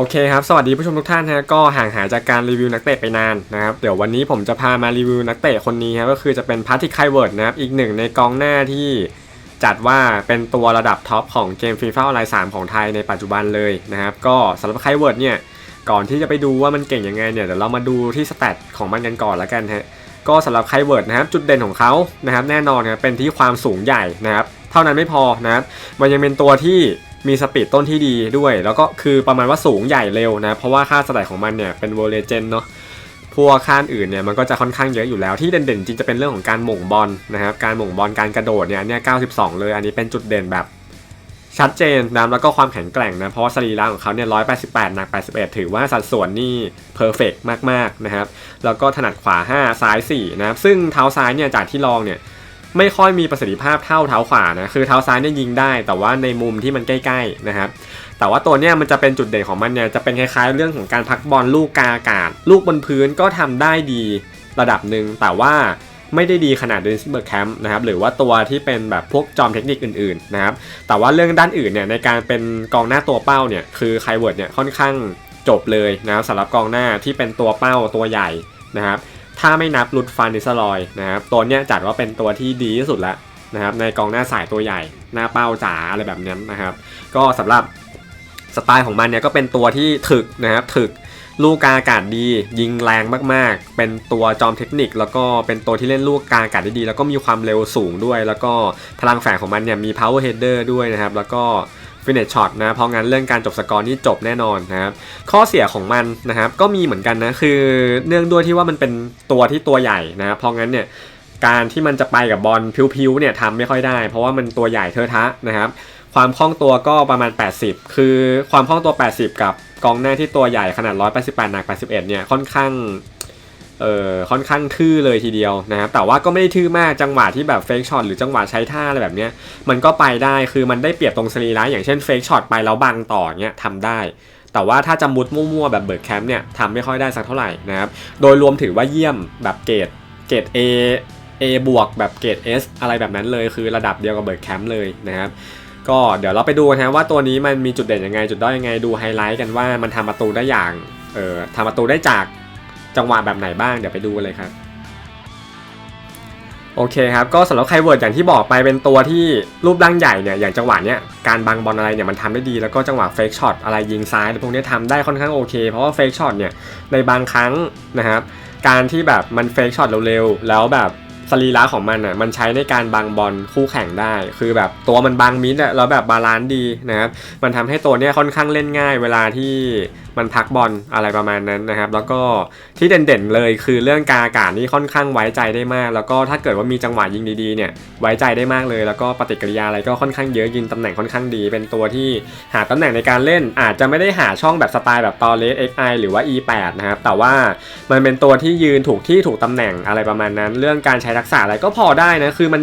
โอเคครับ สวัสดีผู้ชมทุกท่านฮะก็ห่างหายจากการรีวิวนักเตะไปนานนะครับ เดี๋ยววันนี้ผมจะพามารีวิวนักเตะคนนี้ครับก็คือจะเป็นพาร์ติคไคเวิร์ดนะครับ อีกหนึ่งในกองหน้าที่จัดว่าเป็นตัวระดับท็อปของเกมฟีฟ่าออนไลน์3ของไทยในปัจจุบันเลยนะครับ ก็สำหรับไคเวิร์ดเนี่ย ก่อนที่จะไปดูว่ามันเก่งยังไงเนี่ยเดี๋ยวเรามาดูที่สแตทของมันกันก่อนแล้วกันฮะก็สำหรับไคเวิร์ดนะครับจุดเด่นของเขานะครับแน่นอนครับเป็นที่ความสูงใหญ่นะครับเท่านั้นไม่พอนะครับมันยังเป็นตัวที่ มีสปีดต้นที่ดีด้วย แล้วก็คือประมาณว่าสูงใหญ่เร็วนะ เพราะว่าค่าสแตทของมันเนี่ยเป็นโวเลเจนเนาะพวกค่าอื่นเนี่ยมันก็จะค่อนข้างเยอะอยู่แล้วที่เด่นๆจริงจะเป็นเรื่องของการหม่งบอลนะครับการหม่งบอลการกระโดดเนี่ยเนี่ย92เลยอันนี้เป็นจุดเด่นแบบชัดเจนนะแล้วก็ความแข็งแกร่งนะเพราะว่าสรีระของเขาเนี่ย188หนัก81ถือว่าสัดส่วนนี่เพอร์เฟกมากๆนะครับแล้วก็ถนัดขวา5ซ้าย4นะครับซึ่งเท้าซ้ายเนี่ยจากที่ลองเนี่ย ไม่ค่อยมีประสิทธิภาพเท่าเท้าขวานะคือเท้าซ้ายเนี่ยยิงได้ แต่ว่าในมุมที่มันใกล้ๆนะครับแต่ว่าตัวเนี้ยมันจะเป็นจุดเด่นของมันเนี่ยจะเป็นคล้ายๆเรื่องของการพักบอลลูกกาอากาศ ลูกบนพื้นก็ทำได้ดีระดับหนึ่งแต่ว่าไม่ได้ดีขนาดเดนซิเบอร์แคมป์นะครับหรือว่าตัวที่เป็นแบบพวกจอมเทคนิคอื่นๆนะครับแต่ว่าเรื่องด้านอื่นเนี่ยในการเป็นกองหน้าตัวเป้าเนี่ยคือไคเวิร์ดเนี่ยค่อนข้างจบเลยนะครับสำหรับกองหน้าที่เป็นตัวเป้าตัวใหญ่นะครับ ถ้าไม่นับลุดฟานนิสลอยนะครับตัวเนี้ยจัดว่าเป็นตัวที่ดีที่สุดแล้วนะครับในกองหน้าสายตัวใหญ่หน้าเป้าจ๋าอะไรแบบนี้นะครับ ก็สำหรับสไตล์ของมันเนี่ยก็เป็นตัวที่ถึกนะครับถึกลูกกาอากาศดียิงแรงมากๆ เป็นตัวจอมเทคนิค แล้วก็เป็นตัวที่เล่นลูกกาอากาศได้ดี แล้วก็มีความเร็วสูงด้วย แล้วก็พลังแฝงของมันเนี่ยมี power header ด้วยนะครับ แล้วก็ ฟินเนชช็อตนะเพราะงั้นเรื่องการจบสกอร์นี่จบแน่นอนนะครับข้อเสียของมันนะครับก็มีเหมือนกันนะคือเนื่องด้วยที่ว่ามันเป็นตัวที่ตัวใหญ่นะครับเพราะงั้นเนี่ยการที่มันจะไปกับบอลพิวๆเนี่ยทำไม่ค่อยได้ เพราะว่ามันตัวใหญ่เทอะทะนะครับความคล่องตัวก็ประมาณ 80 คือความคล่องตัว 80 กับกองหน้าที่ตัวใหญ่ขนาด 188 หนัก 81 เนี่ยค่อนข้าง เออค่อนข้างทื่อเลยทีเดียวนะครับแต่ว่าก็ไม่ได้ทื่อมากจังหวะที่แบบเฟกช็อตหรือจังหวะใช้ท่าอะไรแบบเนี้ยมันก็ไปได้คือมันได้เปรียบตรงสรีระอย่างเช่นเฟกช็อตไปแล้วบังต่อเนี้ยทำได้ แต่ว่าถ้าจะมุดมั่วๆแบบเบิร์ดแคมป์เนี่ยทำไม่ค่อยได้สักเท่าไหร่นะครับโดยรวมถือว่าเยี่ยมแบบเกรดเกรด A A บวกแบบเกรด S อะไรแบบนั้นเลยคือระดับเดียวกับเบิร์ดแคมป์เลยนะครับก็เดี๋ยวเราไปดูนะว่าตัวนี้มันมีจุดเด่นยังไงจุดด้อยยังไงดูไฮไลท์กันว่ามันทำประตูได้อย่างเออทำประตูได้จาก จังหวะแบบไหนบ้างเดี๋ยวไปดูกันเลยครับโอเคครับก็สำหรับไคเวิร์ดอย่างที่บอกไปเป็นตัวที่รูปร่างใหญ่เนี่ยอย่างจังหวะเนี้ยการบังบอลอะไรเนี่ยมันทำได้ดีแล้วก็จังหวะเฟกช็อตอะไรยิงซ้ายอะไรพวกนี้ยทำได้ค่อนข้างโอเค เพราะว่าเฟกช็อตเนี่ยในบางครั้งนะครับการที่แบบมันเฟกช็อตเร็วๆแล้วแบบสรีระของมันอะมันใช้ในการบังบอลคู่แข่งได้ คือแบบตัวมันบังมิดอะแล้วแบบบาลานซ์ดีนะครับมันทำให้ตัวเนี้ยค่อนข้างเล่นง่าย เวลาที่มันพักบอลอะไรประมาณนั้นนะครับ แล้วก็ที่เด่นๆเลยคือเรื่องการอากาศนี่ค่อนข้างไว้ใจได้มาก แล้วก็ถ้าเกิดว่ามีจังหวะยิงดีๆเนี่ยไว้ใจได้มากเลย แล้วก็ปฏิกิริยาอะไรก็ค่อนข้างเยอะยิงตำแหน่งค่อนข้างดี เป็นตัวที่หาตำแหน่งในการเล่น อาจจะไม่ได้หาช่องแบบสไตล์แบบตอเลส XI หรือว่า E8 นะครับแต่ว่ามันเป็นตัวที่ยืนถูกที่ถูกตำแหน่งอะไรประมาณนั้น เรื่องการใช้ทักษะอะไรก็พอได้นะคือมัน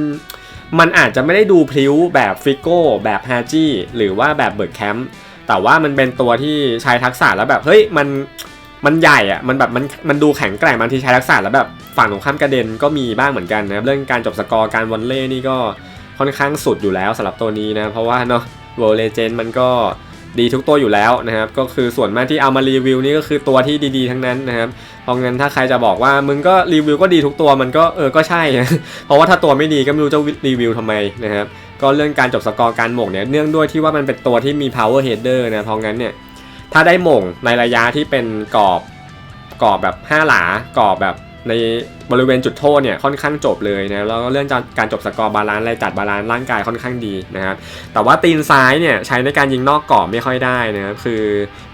มันอาจจะไม่ได้ดูพลิ้วแบบฟิโก้แบบฮาจี้หรือว่าแบบเบิร์ดแคมป์ แต่ว่ามันเป็นตัวที่ใช้ทักษะแล้วแบบเฮ้ยมันมันใหญ่อะมันแบบมันมันดูแข็งแกร่งบางทีใช้ทักษะแล้วแบบฝั่งตรงข้ามกระเด็นก็มีบ้างเหมือนกันนะครับเรื่องการจบสกอร์การวอลเล่นี่ก็ค่อนข้างสุดอยู่แล้วสำหรับตัวนี้นะเพราะว่าเนาะโวเลเจนมันก็ดีทุกตัวอยู่แล้วนะครับก็คือส่วนมากที่เอามารีวิวนี่ก็คือตัวที่ดีๆทั้งนั้นนะครับเพราะงั้นถ้าใครจะบอกว่ามึงก็รีวิวก็ดีทุกตัวมันก็เออก็ใช่ เพราะว่าถ้าตัวไม่ดีก็ไม่รู้จะรีวิวทำไมนะครับ ก็เรื่องการจบสกอร์การหม่งเนี่ยเนื่องด้วยที่ว่ามันเป็นตัวที่มี power header นะเพราะงั้นเนี่ยถ้าได้หม่งในระยะที่เป็นกรอบกรอบแบบ5หลากรอบแบบในบริเวณจุดโทษเนี่ยค่อนข้างจบเลยนะแล้วก็เรื่องการจบสกอร์บาลานซ์อะไรจัดบาลานซ์ร่างกายค่อนข้างดีนะครับแต่ว่าตีนซ้ายเนี่ยใช้ในการยิงนอกกรอบไม่ค่อยได้นะครับคือ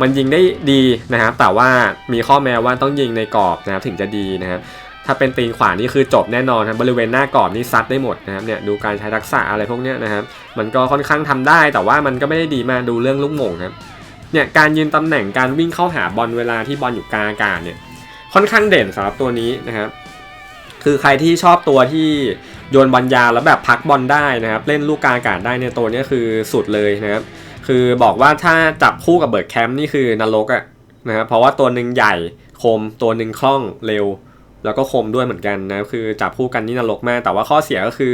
มันยิงได้ดีนะครับแต่ว่ามีข้อแม้ว่าต้องยิงในกรอบนะครับถึงจะดีนะครับ ถ้าเป็นตีนขวานี่คือจบแน่นอนครับบริเวณหน้ากรอบนี่ซัดได้หมดนะครับเนี่ยดูการใช้ทักษะอะไรพวกเนี้ยนะครับมันก็ค่อนข้างทำได้ แต่ว่ามันก็ไม่ได้ดีมากดูเรื่องลูกหม่งครับเนี่ยการยืนตำแหน่งการวิ่งเข้าหาบอลเวลาที่บอลอยู่กลางอากาศเนี่ยค่อนข้างเด่นสำหรับตัวนี้นะครับคือใครที่ชอบตัวที่โยนบอลยาวแล้วแบบพักบอลได้นะครับเล่นลูกกลางอากาศได้เนี่ยตัวนี้คือสุดเลยนะครับคือบอกว่าถ้าจับคู่กับเบิร์ดแคมป์นี่คือนรกอะนะครับเพราะว่าตัวหนึ่งใหญ่คมตัวหนึ่งคล่องเร็ว แล้วก็คมด้วยเหมือนกันนะคือจับคู่กันนี่นรกมาก แต่ว่าข้อเสียก็คือ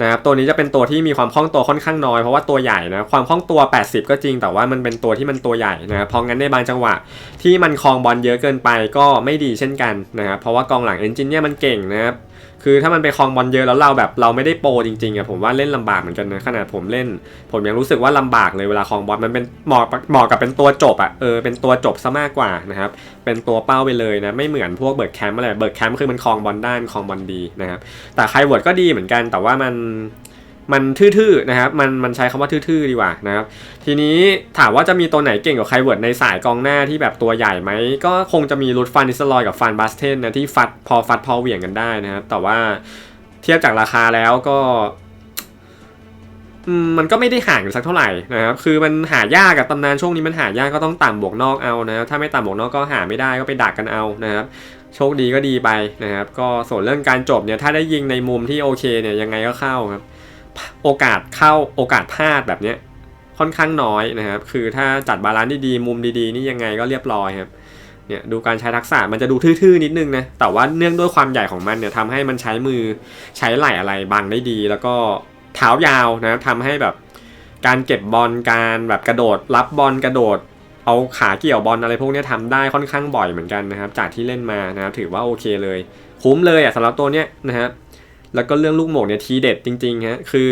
นะครับตัวนี้จะเป็นตัวที่มีความคล่องตัวค่อนข้างน้อยเพราะว่าตัวใหญ่นะความคล่องตัว 80 ก็จริง แต่ว่ามันเป็นตัวที่มันตัวใหญ่นะครับเพราะงั้นในบางจังหวะที่มันคลองบอลเยอะเกินไปก็ไม่ดีเช่นกันนะครับเพราะว่ากองหลังเอนจินเนี่ยมันเก่งนะครับ คือถ้ามันไปคลองบอลเยอะแล้วเราแบบเราไม่ได้โปรจริงๆอะผมว่าเล่นลำบากเหมือนกันนะขนาดผมเล่น ผมยังรู้สึกว่าลำบากเลยเวลาคลองบอลมันเป็นเหมาะเหมาะกับเป็นตัวจบอะเออเป็นตัวจบซะมากกว่านะครับเป็นตัวเป้าไปเลยนะไม่เหมือนพวกเบิร์ดแคมป์อะไรเบิร์ดแคมป์คือมันคลองบอลด้านคลองบอลดีนะครับแต่ไคเวิร์ดก็ดีเหมือนกันแต่ว่ามัน มันทื่อๆนะครับมันมันใช้คำว่าทื่อๆดีกว่านะครับทีนี้ถามว่าจะมีตัวไหนเก่งกว่าไคเวิร์ดในสายกองหน้าที่แบบตัวใหญ่ไหมก็คงจะมีรูทฟันนิสลอยกับฟันบาสเทนนะที่ฟัดพอฟัดพอเหวี่ยงกันได้นะครับแต่ว่าเทียบจากราคาแล้วก็มมันก็ไม่ได้ห่างกันสักเท่าไหร่นะครับ คือมันหายากกับตำนานช่วงนี้มันหายากก็ต้องต่ำบวกนอกเอานะครับ ถ้าไม่ต่ำบวกนอกก็หาไม่ได้ก็ไปดักกันเอานะครับ โชคดีก็ดีไปนะครับ ก็ส่วนเรื่องการจบเนี่ยถ้าได้ยิงในมุมที่โอเคเนี่ยยังไงก็เข้าครับ โอกาสเข้าโอกาสพลาดแบบเนี้ยค่อนข้างน้อยนะครับ คือถ้าจัดบาลานซ์ดีๆมุมดีๆ นี่ยังไงก็เรียบร้อยครับเนี่ยดูการใช้ทักษะมันจะดูทื่อๆนิดนึงนะแต่ว่าเนื่องด้วยความใหญ่ของมันเนี่ยทำให้มันใช้มือใช้ไหล่อะไรบังได้ดี แล้วก็เท้ายาวนะครับทำให้แบบการเก็บบอลการแบบกระโดด รับบอลกระโดด เอาขาเกี่ยวบอลอะไรพวกนี้ยทำได้ค่อนข้างบ่อยเหมือนกันนะครับ จากที่เล่นมานะครับถือว่าโอเคเลย คุ้มเลยอะสำหรับตัวเนี้ยนะครับ แล้วก็เรื่องลูกโหม่งเนี่ยทีเด็ดจริงๆฮะคือ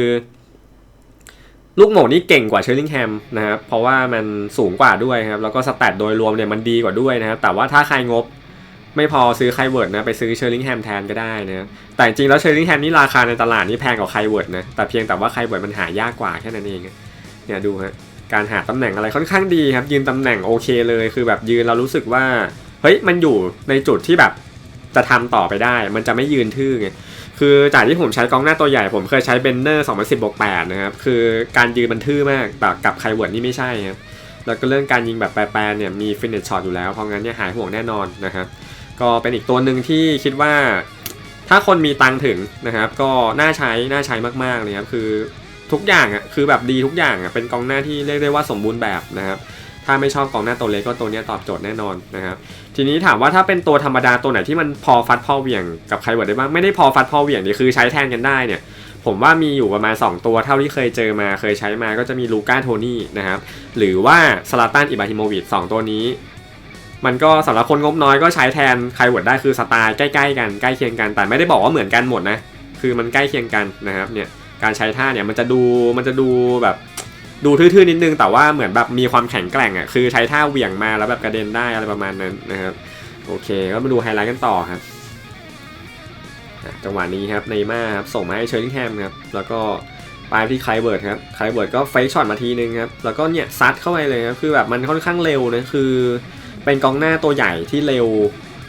ลูกโหม่งนี่เก่งกว่าเชอร์ลิงแฮมนะครับเพราะว่ามันสูงกว่าด้วยครับแล้วก็สแตทโดยรวมเนี่ยมันดีกว่าด้วยนะครับแต่ว่าถ้าใครงบไม่พอซื้อไคเวิร์ดนะไปซื้อเชอร์ลิงแฮมแทนก็ได้นะแต่จริงแล้วเชอร์ลิงแฮมนี่ราคาในตลาดนี่แพงกว่าไคเวิร์ดนะแต่เพียงแต่ว่าไคเวิร์ดมันหายากกว่าแค่นั้นเองเนี่ยดูฮะการหาตำแหน่งอะไรค่อนข้างดีครับ ยืนตำแหน่งโอเคเลย คือแบบยืนเรารู้สึกว่าเฮ้ยมันอยู่ในจุดที่แบบจะทำต่อไปได้ มันจะไม่ยืนทื่อไง คือจากที่ผมใช้กล้องหน้าตัวใหญ่ผมเคยใช้เบนเนอร์2010บวก8นะครับ คือการยืนมันทื่อมาก แต่กับไคเวิร์ดนี่ไม่ใช่ครับแล้วก็เรื่องการยิงแบบแปรๆเนี่ยมีฟินิชช็อตอยู่แล้ว เพราะงั้นเนี่ยหายห่วงแน่นอนนะครับ ก็เป็นอีกตัวหนึ่งที่คิดว่า ถ้าคนมีตังถึงนะครับ ก็น่าใช้น่าใช้มากๆเลยครับคือทุกอย่างอะคือแบบดีทุกอย่างอะเป็นกองหน้าที่เรียกได้ว่าสมบูรณ์แบบนะครับ ถ้าไม่ชอบกองหน้าตัวเล็กก็ตัวนี้ตอบโจทย์แน่นอนนะครับทีนี้ถามว่าถ้าเป็นตัวธรรมดาตัวไหนที่มันพอฟัดพอเหวี่ยงกับใครเวิร์ดได้บ้างไม่ได้พอฟัดพอเหวี่ยงนี่คือใช้แทนกันได้เนี่ยผมว่ามีอยู่ประมาณ 2 ตัวเท่าที่เคยเจอมาเคยใช้มาก็จะมีลูก้าโทนี่นะครับหรือว่าสลาตันอิบราฮิโมวิชสองตัวนี้ มันก็สำหรับคนงบน้อยก็ใช้แทนใครเวิร์ดได้คือสไตล์ใกล้ๆกันใกล้เคียงกันแต่ไม่ได้บอกว่าเหมือนกันหมดนะคือมันใกล้เคียงกันนะครับเนี่ยการใช้ท่าเนี่ยมันจะดูมันจะดูแบบ ดูทื่อๆนิดนึงแต่ว่าเหมือนแบบมีความแข็งแกร่งอะคือใช้ท่าเหวี่ยงมาแล้วแบบกระเด็นได้อะไรประมาณนั้นนะครับโอเคก็มาดูไฮไลท์กันต่อครับจังหวะนี้ครับในมาครับส่งมาให้เชอร์ลิงแฮมครับแล้วก็ไปที่ไคลเบิร์ดครับไคลเบิร์ดก็เฟกช็อตมาทีนึงครับแล้วก็เนี่ยซัดเข้าไปเลยครับคือแบบมันค่อนข้างเร็วนะคือ เป็นกองหน้าตัวใหญ่ที่เร็ว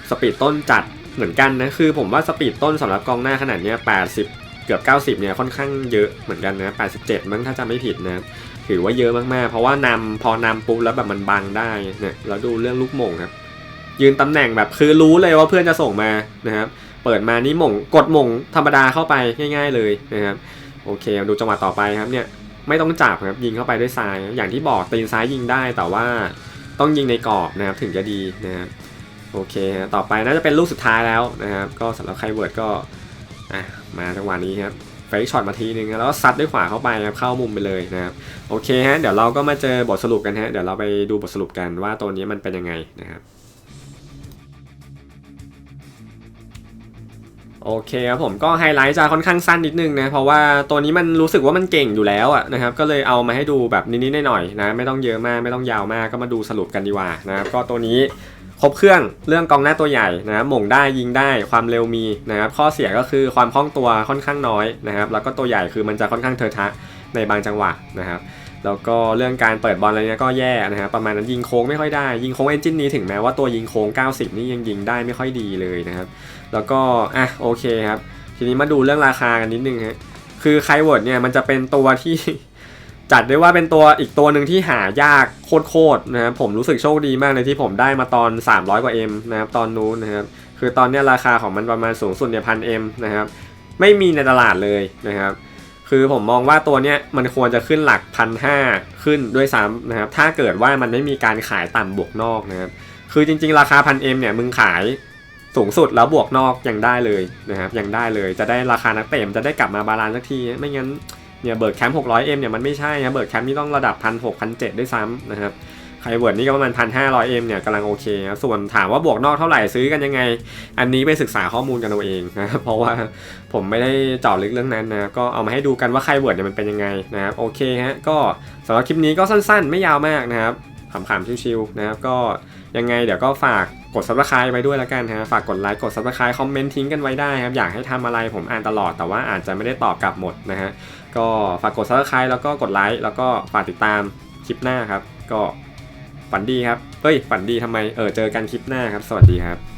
สปีดต้นจัดเหมือนกันนะคือผมว่าสปีดต้นสำหรับกองหน้าขนาดนี้80 เกือบ 90เนี่ยค่อนข้างเยอะเหมือนกันนะ 87 มั้งถ้าจำไม่ผิดนะ ถือว่าเยอะมากๆ เพราะว่านำพอนำปุ๊บแล้วแบบมันบังได้เนี่ยแล้วดูเรื่องลูกโม่งครับ ยืนตำแหน่งแบบคือรู้เลยว่าเพื่อนจะส่งมานะครับ เปิดมานี่หม่งกดหม่งธรรมดาเข้าไปง่าย ๆ เลยนะครับ โอเคดูจังหวะต่อไปครับเนี่ยไม่ต้องจับครับยิงเข้าไปด้วยซ้าย อย่างที่บอกตีนซ้ายยิงได้แต่ว่าต้องยิงในกรอบนะครับถึงจะดีนะครับโอเคต่อไปน่าจะเป็นลูกสุดท้ายแล้วนะครับ ก็สำหรับไครเวิร์ดก็ อะมาจังหวะนี้ครับเฟกช็อตมาทีนึงแล้วซัดด้วยขวาเข้าไปครับเข้ามุมไปเลยนะครับโอเคฮะเดี๋ยวเราก็มาเจอบทสรุปกันฮะเดี๋ยวเราไปดูบทสรุปกันว่าตัวนี้มันเป็นยังไงนะครับโอเคครับผมก็ไฮไลท์จะค่อนข้างสั้นนิดนึงนะเพราะว่าตัวนี้มันรู้สึกว่ามันเก่งอยู่แล้วอะนะครับก็เลยเอามาให้ดูแบบนิดๆหน่อยๆนะไม่ต้องเยอะมากไม่ต้องยาวมากก็มาดูสรุปกันดีกว่านะครับก็ตัวนี้ ครบเครื่องเรื่องกองหน้าตัวใหญ่นะครับหม่งได้ยิงได้ความเร็วมีนะครับข้อเสียก็คือความคล่องตัวค่อนข้างน้อยนะครับแล้วก็ตัวใหญ่คือมันจะค่อนข้างเทอะทะในบางจังหวะนะครับแล้วก็เรื่องการเปิดบอลอะไรเนี้ยก็แย่นะครับประมาณนั้นยิงโค้งไม่ค่อยได้ ยิงโค้งเอนจินนี้ถึงแม้ว่าตัวยิงโค้ง 90 นี่ยังยิงได้ไม่ค่อยดีเลยนะครับ แล้วก็อะโอเคครับทีนี้มาดูเรื่องราคากันนิดนึงฮะคือไคเวิร์ดเนี่ยมันจะเป็นตัวที่ จัดได้ว่าเป็นตัวอีกตัวหนึ่งที่หายากโคตรๆนะครับผมรู้สึกโชคดีมากเลยที่ผมได้มาตอน 300 กว่า M นะครับตอนนู้นนะครับคือตอนนี้ราคาของมันประมาณสูงสุดเนี่ยพันเนะครับไม่มีในตลาดเลยนะครับคือผมมองว่าตัวเนี้ยมันควรจะขึ้นหลักพันห้าขึ้นด้วยซ้ำนะครับถ้าเกิดว่ามันไม่มีการขายต่ำบวกนอกนะครับคือจริงๆ ราคาพันเเนี่ยมึงขายสูงสุดแล้วบวกนอกยังได้เลยนะครับยังได้เลยจะได้ราคานักเตะมันจะได้กลับมาบาลานซ์สักทีไม่งั้น เนี่ยเบิร์ดแคมป์600 m เอ็มเนี่ยมันไม่ใช่นะเบิร์ดแคมป์นี่ต้องระดับ1 6 0 0 1 7ด้วยซ้ำนะครับไคเวิร์ดนี่ก็ประมาณ1,500 m เอ็มเนี่ยกำลังโอเคนะส่วนถามว่าบวกนอกเท่าไหร่ซื้อกันยังไง อันนี้ไปศึกษาข้อมูลกันเอาเองนะครับเพราะว่าผมไม่ได้เจาะลึกเรื่องนั้นนะก็เอามาให้ดูกันว่าไคเวิร์ดเนี่ยมันเป็นยังไงนะครับโอเคฮะก็สำหรับคลิปนี้ก็สั้นๆ ไม่ยาวมากนะครับขำๆชิวๆนะครับก็ยังไงเดี๋ยวก็ฝาก กด subscribe ไปด้วยแล้วกันฮะฝากกดไลค์กด subscribe คอมเมนต์ทิ้งกันไว้ได้ครับอยากให้ทำอะไรผมอ่านตลอดแต่ว่าอาจจะไม่ได้ตอบกลับหมดนะฮะก็ฝากกด subscribe แล้วก็กดไลค์แล้วก็ฝากติดตามคลิปหน้าครับ ก็ฝันดีครับเฮ้ยฝันดีทำไมเออเจอกันคลิปหน้าครับ สวัสดีครับ